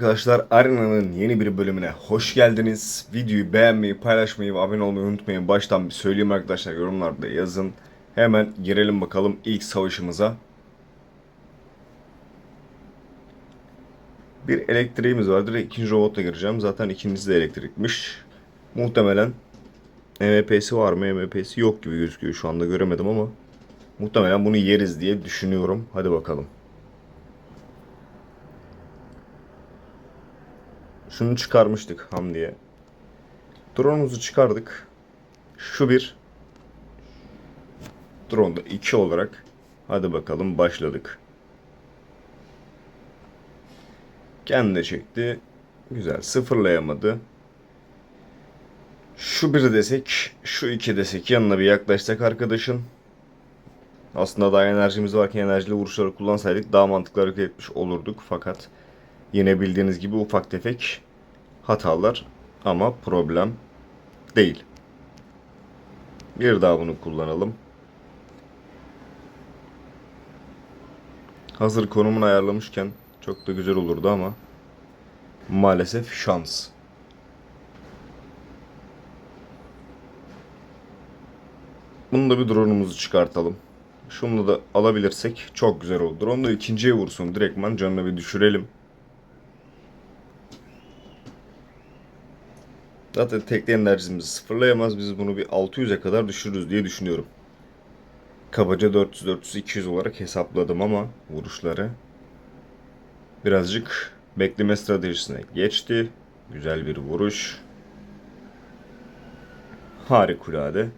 Arkadaşlar Arena'nın yeni bir bölümüne hoş geldiniz. Videoyu beğenmeyi, paylaşmayı ve abone olmayı unutmayın. Baştan bir söyleyeyim arkadaşlar yorumlarda yazın. Hemen girelim bakalım ilk savaşımıza. Bir elektriğimiz var. Direkt ikinci robotla gireceğim. Zaten ikincisi de elektrikmiş. Muhtemelen MVP'si var mı? MVP'si yok gibi gözüküyor şu anda göremedim ama. Muhtemelen bunu yeriz diye düşünüyorum. Hadi bakalım. Şunu çıkarmıştık ham diye. Drone'umuzu çıkardık. Şu bir. Drone da iki olarak. Hadi bakalım başladık. Kendi de çekti. Güzel sıfırlayamadı. Şu bir desek, şu iki desek yanına bir yaklaşsak arkadaşın. Aslında daha enerjimiz varken enerjili vuruşları kullansaydık daha mantıklı hareket etmiş olurduk. Fakat yine bildiğiniz gibi ufak tefek hatalar ama problem değil. Bir daha bunu kullanalım. Hazır konumunu ayarlamışken çok da güzel olurdu ama maalesef şans. Bunu da bir drone'umuzu çıkartalım. Şunu da alabilirsek çok güzel olur. Drone da ikinciye vursun. Direktman canını bir düşürelim. Zaten tekli enerjimizi sıfırlayamaz. Biz bunu bir 600'e kadar düşürürüz diye düşünüyorum. Kabaca 400, 400, 200 olarak hesapladım ama vuruşları birazcık bekleme stratejisine geçti. Güzel bir vuruş. Harikulade.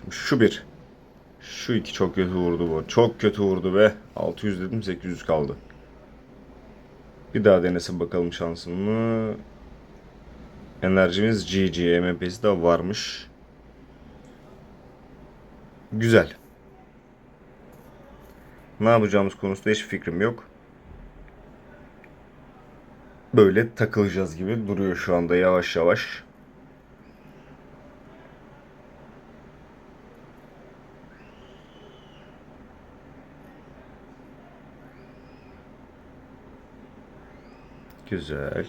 Şimdi şu bir. Şu iki çok kötü vurdu bu. Çok kötü vurdu ve 600 dedim 800 kaldı. Bir daha denesin bakalım şansımı. Enerjimiz GG. MP'si de varmış. Güzel. Ne yapacağımız konusunda hiç fikrim yok. Böyle takılacağız gibi duruyor şu anda yavaş yavaş. Güzel.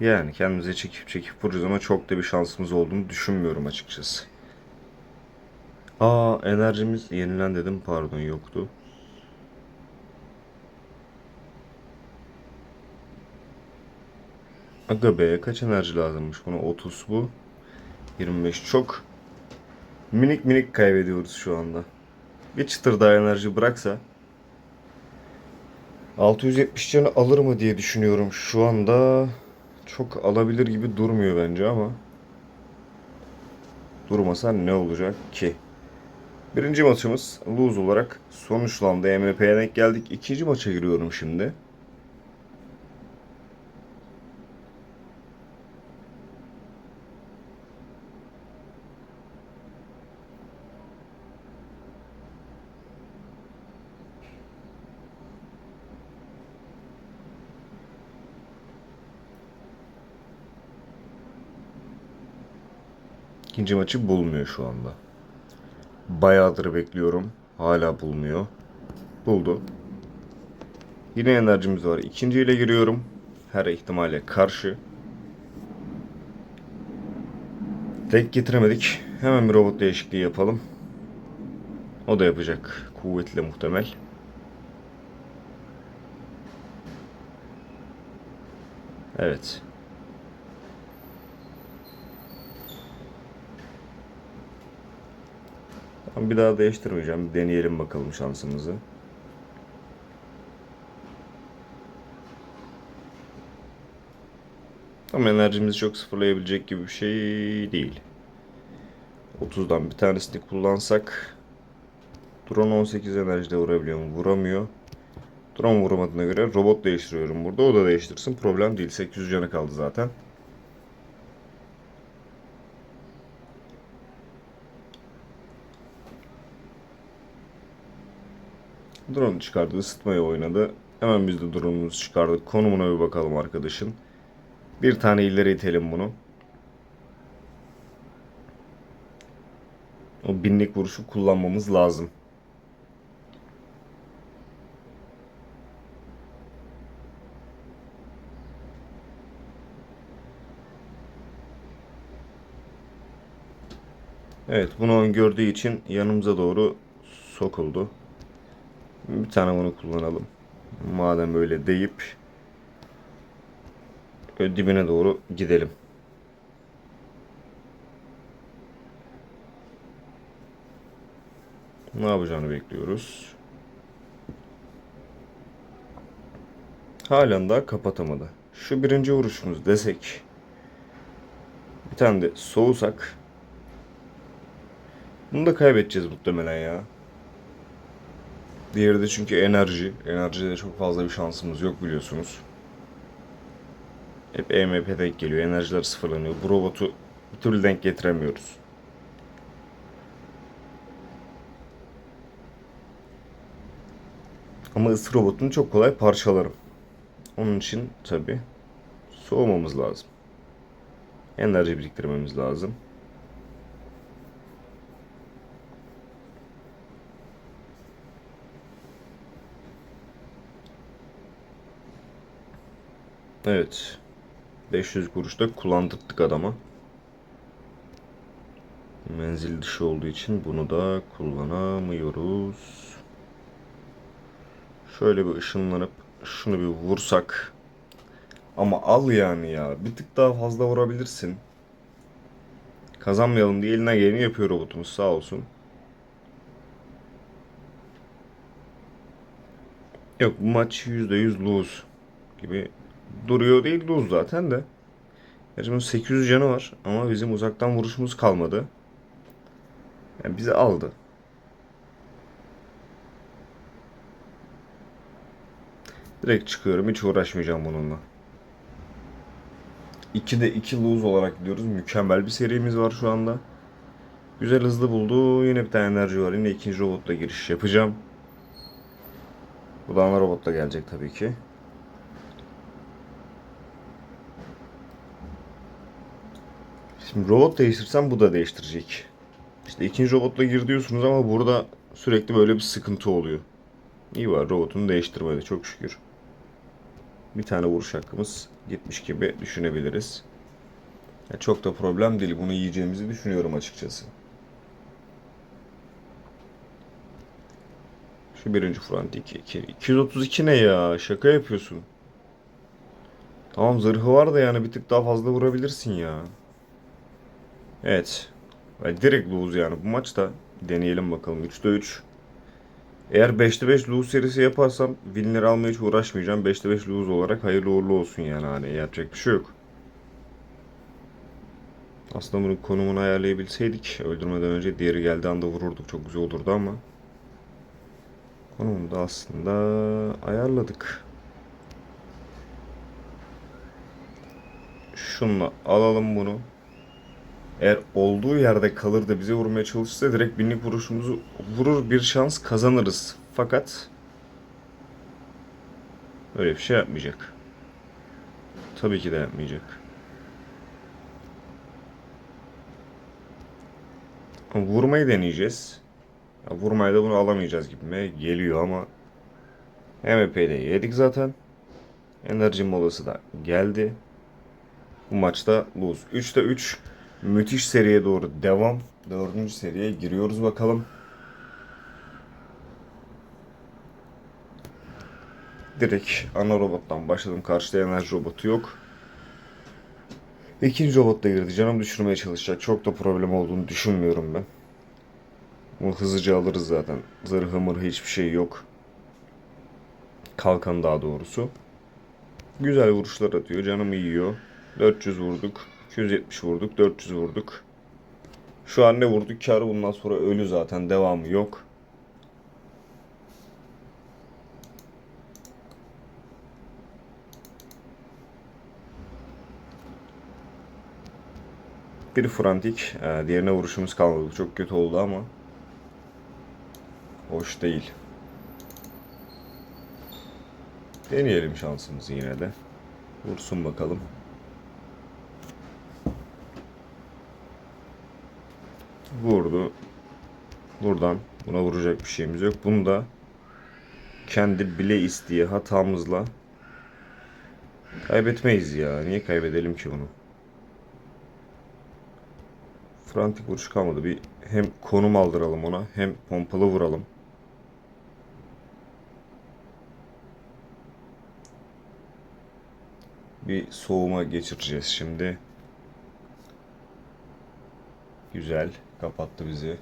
Yani kendimize çekip çekip vururuz ama çok da bir şansımız olduğunu düşünmüyorum açıkçası. Aa enerjimiz yenilen dedim pardon yoktu. Aga be kaç enerji lazımmış buna 30 bu 25 çok minik minik kaybediyoruz şu anda. Bir çıtır daha enerji bıraksa 670 canı alır mı diye düşünüyorum şu anda çok alabilir gibi durmuyor bence ama durmasa ne olacak ki? Birinci maçımız lose olarak sonuçlandı. MVP'ye denk geldik. İkinci maça giriyorum şimdi. İkinci maçı bulmuyor şu anda. Bayağıdır bekliyorum. Hala bulmuyor. Buldu. Yine enerjimiz var. İkinci ile giriyorum. Her ihtimale karşı. Tek getiremedik. Hemen bir robot değişikliği yapalım. O da yapacak. Kuvvetli muhtemel. Evet. Tamam, bir daha değiştirmeyeceğim. Deneyelim bakalım şansımızı. Ama enerjimizi çok sıfırlayabilecek gibi bir şey değil. 30'dan bir tanesini kullansak Drone 18 enerjide vurabiliyor mu? Vuramıyor. Drone vuramadığına göre robot değiştiriyorum burada. O da değiştirsin. Problem değil. 800 canı kaldı zaten. Drone çıkardı, ısıtmaya oynadı. Hemen biz de drone'umuzu çıkardık. Konumuna bir bakalım arkadaşın. Bir tane ileri itelim bunu. O binlik vuruşu kullanmamız lazım. Evet bunu öngördüğü için yanımıza doğru sokuldu. Bir tane bunu kullanalım. Madem öyle deyip dibine doğru gidelim. Ne yapacağını bekliyoruz. Halen daha kapatamadı. Şu birinci vuruşumuz desek. Bir tane de soğusak. Bunu da kaybedeceğiz muhtemelen ya. Diğeri de çünkü enerji. Enerjide çok fazla bir şansımız yok biliyorsunuz. Hep EMP denk geliyor. Enerjiler sıfırlanıyor. Bu robotu bir türlü denk getiremiyoruz. Ama ısı robotunu çok kolay parçalarım. Onun için tabi soğumamız lazım. Enerji biriktirmemiz lazım. Evet. 500 kuruş da kullandırdık adama. Menzil dışı olduğu için bunu da kullanamıyoruz. Şöyle bir ışınlanıp şunu bir vursak. Ama al yani ya. Bir tık daha fazla vurabilirsin. Kazanmayalım diye eline geleni yapıyor robotumuz sağ olsun. Yok bu maç %100 lose gibi duruyor değil lose zaten de. Bunun 800 canı var ama bizim uzaktan vuruşumuz kalmadı. Yani bizi aldı. Direkt çıkıyorum. Hiç uğraşmayacağım bununla. 2'de 2 lose olarak gidiyoruz. Mükemmel bir serimiz var şu anda. Güzel hızlı buldu. Yine bir tane enerji var. Yine ikinci robotla giriş yapacağım. Bu da ana robotla gelecek tabii ki. Şimdi robot değiştirsem bu da değiştirecek. İşte ikinci robotla gir diyorsunuz ama burada sürekli böyle bir sıkıntı oluyor. İyi var robotunu değiştirmedi çok şükür. Bir tane vuruş hakkımız gitmiş gibi düşünebiliriz. Ya çok da problem değil. Bunu yiyeceğimizi düşünüyorum açıkçası. Şu birinci front 2, 2. 232 ne ya? Şaka yapıyorsun. Tamam zırhı var da yani bir tık daha fazla vurabilirsin ya. Evet. Ben direkt lose yani bu maçta. Deneyelim bakalım. 3'te 3. Eğer 5'te 5 lose serisi yaparsam winleri almaya hiç uğraşmayacağım. 5'te 5 lose olarak hayırlı uğurlu olsun yani hani yapacak bir şey yok. Aslında bunun konumunu ayarlayabilseydik öldürmeden önce diğeri geldiği anda vururduk. Çok güzel olurdu ama konumunu da aslında ayarladık. Şunla alalım bunu. Eğer olduğu yerde kalır da bize vurmaya çalışırsa direkt binlik vuruşumuzu vurur bir şans kazanırız. Fakat öyle bir şey yapmayacak. Tabii ki de yapmayacak. Vurmayı deneyeceğiz. Ya vurmayı da bunu alamayacağız gibime geliyor ama MVP'de yedik zaten. Enerji molası da geldi. Bu maçta lose. 3'te 3 müthiş seriye doğru devam. Dördüncü seriye giriyoruz bakalım. Direkt ana robottan başladım. Karşıda enerji robotu yok. İkinci robot da girdi. Canım düşürmeye çalışacak. Çok da problem olduğunu düşünmüyorum ben. Bunu hızlıca alırız zaten. Zırhı mırhı hiçbir şey yok. Kalkan daha doğrusu. Güzel vuruşlar atıyor. Canımı yiyor. 400 vurduk. 270 vurduk. 400 vurduk. Şu an ne vurduk kar bundan sonra ölü zaten. Devamı yok. Biri frantik. Ee, diğerine vuruşumuz kalmadı. Çok kötü oldu ama. Hoş değil. Deneyelim şansımızı yine de. Vursun bakalım. Vurdu. Buradan buna vuracak bir şeyimiz yok. Bunu da kendi bile isteye hatamızla kaybetmeyiz ya. Niye kaybedelim ki bunu? frantik vuruş kalmadı. Bir hem konum aldıralım ona hem pompalı vuralım. Bir soğuma geçireceğiz şimdi. Güzel. Kapattı bizi.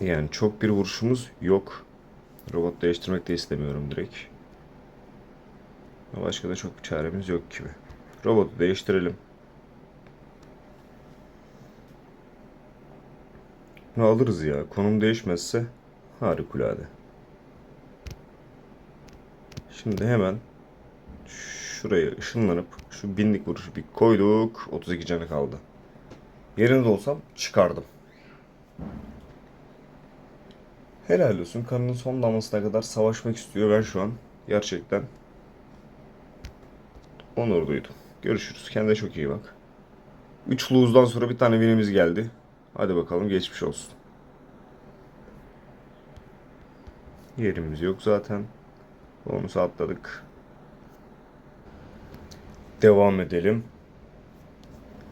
Yani çok bir vuruşumuz yok. Robot değiştirmek de istemiyorum direkt. Başka da çok bir çaremiz yok gibi. Robotu değiştirelim. Alırız ya. Konum değişmezse harikulade. Şimdi hemen şuraya ışınlanıp şu binlik vuruşu bir koyduk. 32 canı kaldı. Yerinde olsam çıkardım. Helal olsun. Kanının son damlasına kadar savaşmak istiyor. Ben şu an gerçekten onur duydum. Görüşürüz. Kendine çok iyi bak. 3 lose'dan sonra bir tane winimiz geldi. Hadi bakalım geçmiş olsun. Yerimiz yok zaten. Bonus atladık. Devam edelim.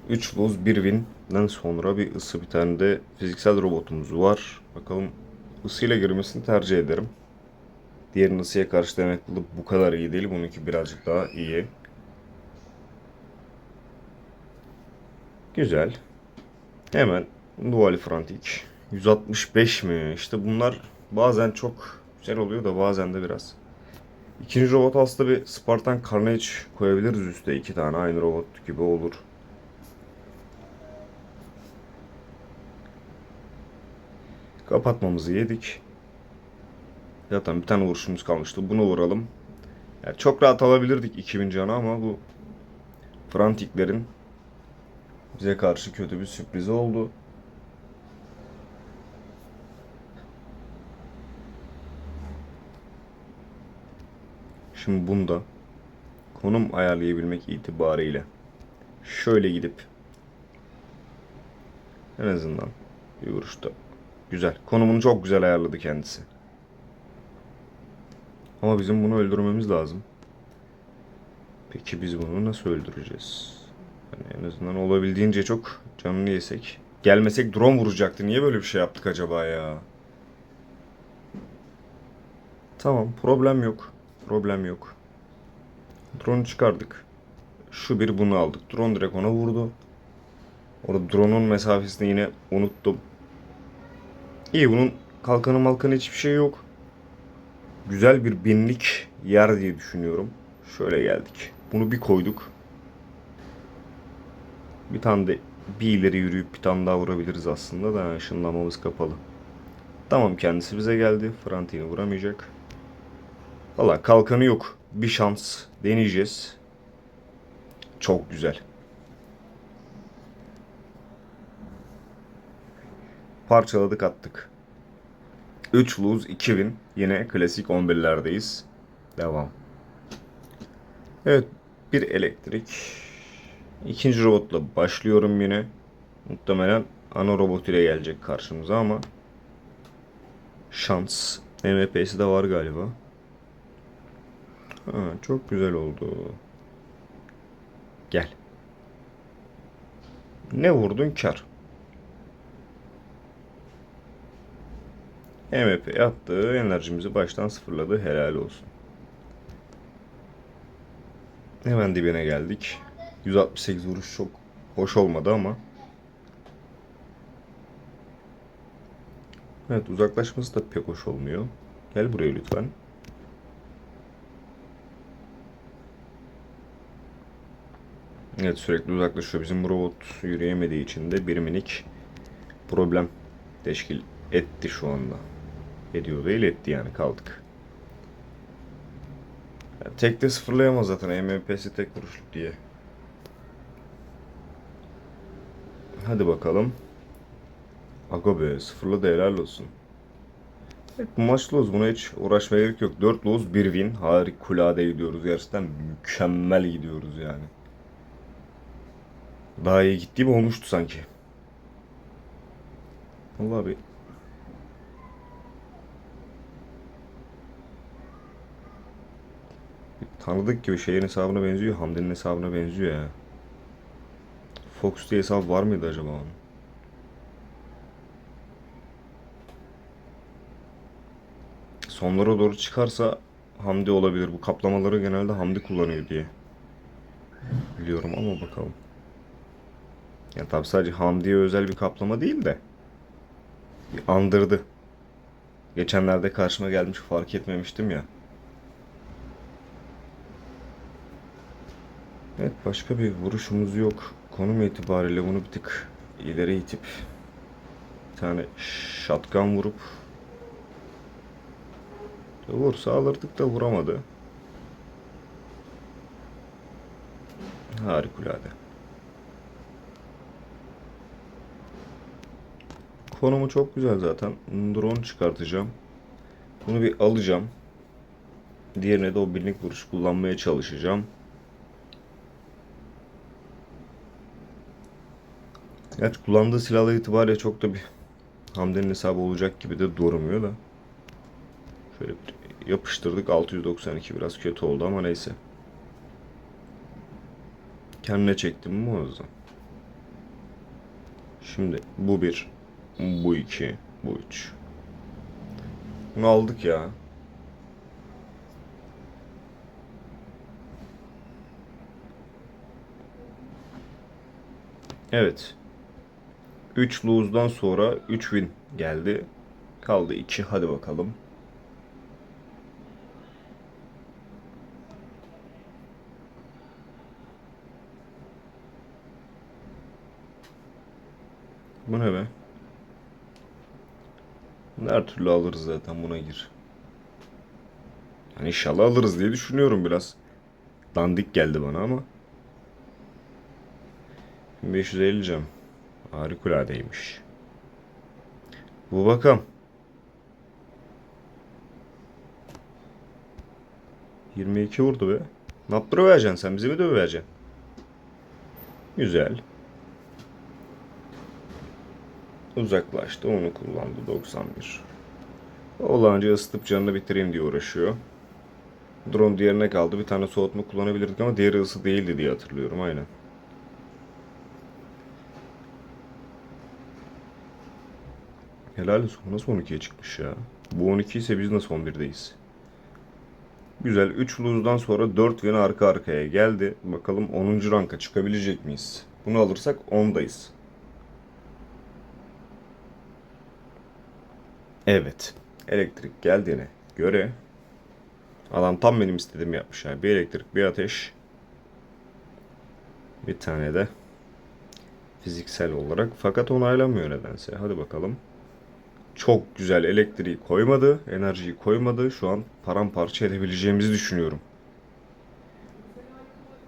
3 lose 1 win'den sonra bir ısı bir tane de fiziksel robotumuz var. Bakalım ısıyla girmesini tercih ederim. Diğerinin ısıya karşı dayanıklılığı bu kadar iyi değil. Bununki birazcık daha iyi. Güzel. Hemen Dual Frantic. 165 mi? İşte bunlar bazen çok güzel oluyor da bazen de biraz. İkinci robot aslında bir Spartan Carnage koyabiliriz üstte iki tane aynı robot gibi olur. Kapatmamızı yedik. Zaten bir tane vuruşumuz kalmıştı. Bunu vuralım. Yani çok rahat alabilirdik 2000 canı ama bu Frantiklerin bize karşı kötü bir sürprizi oldu. Şimdi bunda konum ayarlayabilmek itibariyle şöyle gidip en azından bir vuruşta güzel. Konumunu çok güzel ayarladı kendisi. Ama bizim bunu öldürmemiz lazım. Peki biz bunu nasıl öldüreceğiz? Yani en azından olabildiğince çok canını yesek. Gelmesek drone vuracaktı. Niye böyle bir şey yaptık acaba ya? Tamam problem yok. Problem yok. Drone'u çıkardık. Şu bir bunu aldık. Drone direkt ona vurdu. Orada drone'un mesafesini yine unuttum. İyi bunun kalkanı malkanı hiçbir şey yok. Güzel bir binlik yer diye düşünüyorum. Şöyle geldik. Bunu bir koyduk. Bir tane de bir ileri yürüyüp bir tane daha vurabiliriz aslında da ışınlamamız kapalı. Tamam kendisi bize geldi. Frantini vuramayacak. Valla kalkanı yok. Bir şans deneyeceğiz. Çok güzel. Parçaladık attık. 3 lose 2000. Yine klasik 11'lerdeyiz. Devam. Evet bir elektrik. İkinci robotla başlıyorum yine. Muhtemelen ana robot ile gelecek karşımıza ama şans. MVP'si de var galiba. Ha, çok güzel oldu. Gel. Ne vurdun kar. MVP yaptı. Enerjimizi baştan sıfırladı. Helal olsun. Hemen dibine geldik. 168 vuruş çok hoş olmadı ama. Evet uzaklaşması da pek hoş olmuyor. Gel buraya lütfen. Evet sürekli uzaklaşıyor. Bizim robot yürüyemediği için de bir minik problem teşkil etti şu anda. Ediyor değil etti yani kaldık. Yani tek de sıfırlayamaz zaten MMP'si tek vuruşluk diye. Hadi bakalım. Aga be sıfırla da helal olsun. Evet bu maç loz buna hiç uğraşmaya gerek yok. 4 loz 1 win. Harikulade gidiyoruz. Gerçekten mükemmel gidiyoruz yani. Daha iyi gittiğim olmuştu sanki. Vallahi bir Tanıdık gibi şeyin hesabına benziyor. Hamdi'nin hesabına benziyor ya. Fox diye hesap var mıydı acaba onun? Sonlara doğru çıkarsa Hamdi olabilir. Bu kaplamaları genelde Hamdi kullanıyor diye. Biliyorum ama bakalım. Ya tabi sadece Hamdi'ye özel bir kaplama değil de bir andırdı. Geçenlerde karşıma gelmiş fark etmemiştim ya. Evet başka bir vuruşumuz yok. Konum itibariyle bunu bir tık ileri itip bir tane shotgun vurup vursa alırdık da vuramadı. Harikulade. Konumu çok güzel zaten. Drone çıkartacağım. Bunu bir alacağım. Diğerine de o birlik vuruş kullanmaya çalışacağım. Gerçi kullandığı silahla itibariyle çok da bir Hamdi'nin hesabı olacak gibi de durmuyor da. Şöyle yapıştırdık. 692 biraz kötü oldu ama neyse. Kendine çektim mi o yüzden. Şimdi bu bir, bu iki, bu üç. Bunu aldık ya. Evet. 3 lose'dan sonra 3 win geldi. Kaldı 2 hadi bakalım. Bu ne be? Her türlü alırız zaten buna gir. Yani inşallah alırız diye düşünüyorum biraz. Dandik geldi bana ama. 1550 cam. Harikuladeymiş. Bu bakalım. 22 vurdu be. Ne yaptırıvereceksin sen? Bizi mi döveceksin? Güzel. Uzaklaştı. Onu kullandı. 91. Olanca ısıtıp canını bitireyim diye uğraşıyor. Drone diğerine kaldı. Bir tane soğutma kullanabilirdik ama diğeri ısı değildi diye hatırlıyorum. Aynen. Helal olsun. Nasıl 12'ye çıkmış ya? Bu 12 ise biz nasıl 11'deyiz? Güzel. 3 lose'dan sonra 4 win arka arkaya geldi. Bakalım 10. ranka çıkabilecek miyiz? Bunu alırsak 10'dayız. Evet. Elektrik geldiğine göre adam tam benim istediğimi yapmış. Yani bir elektrik, bir ateş. Bir tane de fiziksel olarak. Fakat onaylamıyor nedense. Hadi bakalım. Çok güzel elektriği koymadı, enerjiyi koymadı. Şu an paramparça edebileceğimizi düşünüyorum.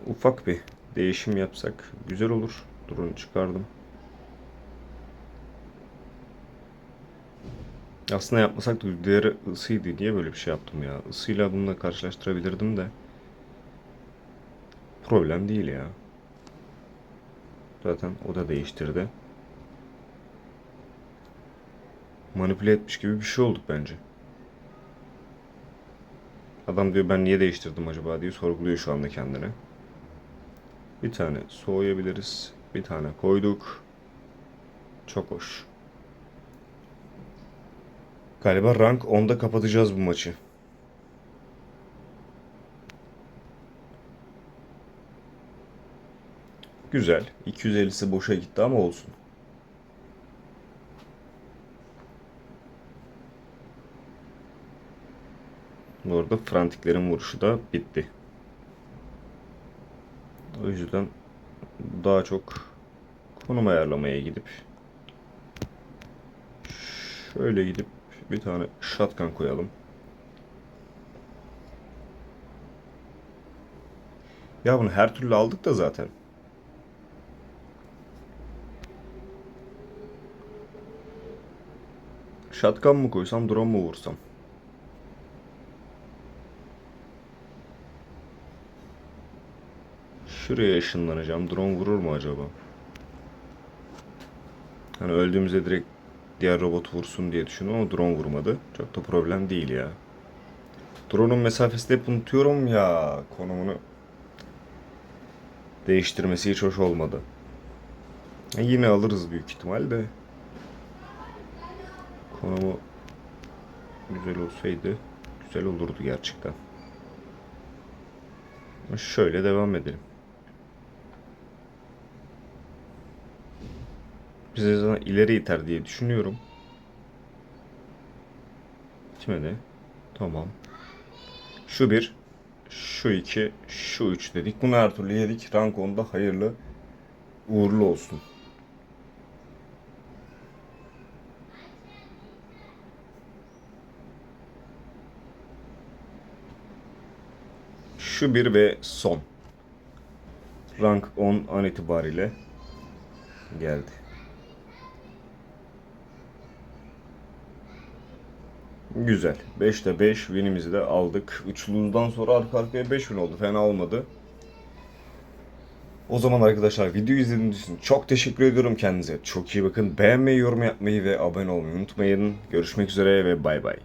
Ufak bir değişim yapsak güzel olur. Durun çıkardım. Aslında yapmasak da diğeri ısıydı. Niye böyle bir şey yaptım ya? Isıyla bununla karşılaştırabilirdim de. Problem değil ya. Zaten o da değiştirdi. Manipüle etmiş gibi bir şey olduk bence. Adam diyor ben niye değiştirdim acaba diye sorguluyor şu anda kendine. Bir tane soğuyabiliriz. Bir tane koyduk. Çok hoş. Galiba rank 10'da kapatacağız bu maçı. Güzel. 250'si boşa gitti ama olsun. Bu arada frantiklerin vuruşu da bitti. O yüzden daha çok konum ayarlamaya gidip şöyle gidip bir tane shotgun koyalım. Ya bunu her türlü aldık da zaten. Shotgun mı koysam, drone mu vursam? Şuraya ışınlanacağım. Drone vurur mu acaba? Hani öldüğümüzde direkt diğer robot vursun diye düşündüm ama drone vurmadı. Çok da problem değil ya. Drone'un mesafesini hep unutuyorum ya konumunu. Değiştirmesi hiç hoş olmadı. E, Yine alırız büyük ihtimalle. Konumu güzel olsaydı güzel olurdu gerçekten. Şöyle devam edelim. Bize zaten ileri iter diye düşünüyorum. Gitmedi. Tamam. Şu bir, şu iki, şu üç dedik. Bunu her türlü yedik. Rank 10'da hayırlı uğurlu olsun. Şu bir ve son. Rank 10 an itibariyle geldi. Güzel. 5'te 5 winimizi de aldık. 3 lose'dan sonra arka arkaya 5 win oldu. Fena olmadı. O zaman arkadaşlar video izlediğiniz için çok teşekkür ediyorum kendinize. Çok iyi bakın. Beğenmeyi, yorum yapmayı ve abone olmayı unutmayın. Görüşmek üzere ve bay bay.